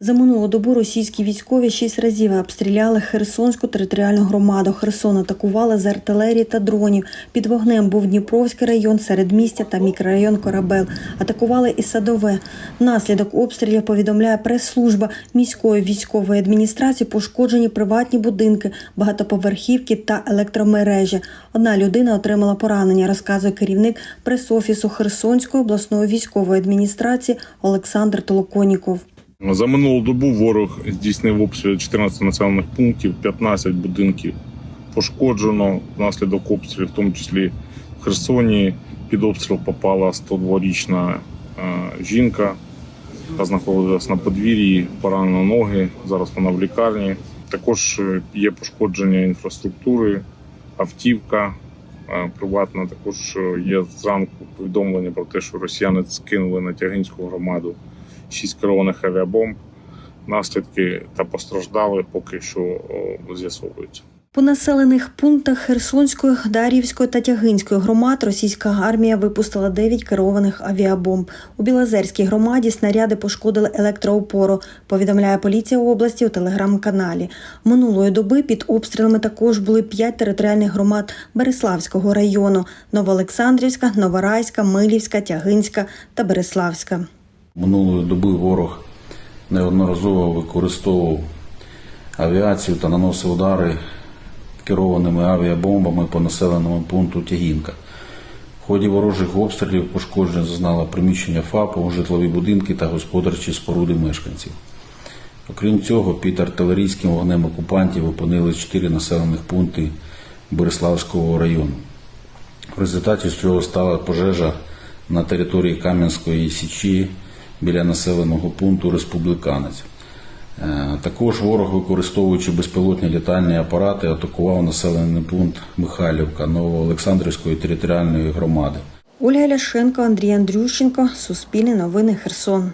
За минулу добу російські військові шість разів обстріляли Херсонську територіальну громаду. Херсон атакували з артилерії та дронів. Під вогнем був Дніпровський район, середмістя та мікрорайон Корабел. Атакували і садове. Внаслідок обстрілів повідомляє прес-служба міської військової адміністрації. Пошкоджені приватні будинки, багатоповерхівки та електромережі. Одна людина отримала поранення, розказує керівник прес-офісу Херсонської обласної військової адміністрації Олександр Толоконіков. За минулу добу ворог здійснив обстріл 14 населених пунктів, 15 будинків пошкоджено внаслідок обстрілів, в тому числі в Херсоні. Під обстріл попала 102-річна е, жінка, яка знаходилась на подвір'ї, поранена ноги. Зараз вона в лікарні. Також е, є пошкодження інфраструктури, автівка е, приватна. Також є зранку повідомлення про те, що росіяни скинули на Тягинську громаду шість керованих авіабомб. Наслідки та постраждали поки що з'ясовуються. По населених пунктах Херсонської, Дар'ївської та Тягинської громад російська армія випустила 9 керованих авіабомб. У Білозерській громаді снаряди пошкодили електроопору, повідомляє поліція області у телеграм-каналі. Минулої доби під обстрілами також були 5 територіальних громад Береславського району: Новоолександрівська, Новорайська, Милівська, Тягинська та Береславська. Минулої доби ворог неодноразово використовував авіацію та наносив удари керованими авіабомбами по населеному пункту Тягінка. В ході ворожих обстрілів пошкоджень зазнало приміщення ФАПу, житлові будинки та господарчі споруди мешканців. Окрім цього, під артилерійським вогнем окупантів опинили чотири населених пункти Береславського району. В результаті з цього стала пожежа на території Кам'янської Січі біля населеного пункту Республіканець. Е, Також ворог, використовуючи безпілотні літальні апарати, атакував населений пункт Михайлівка Новоолександрівської територіальної громади. Ольга Ляшенко, Андрій Андрющенко, Суспільне новини Херсон.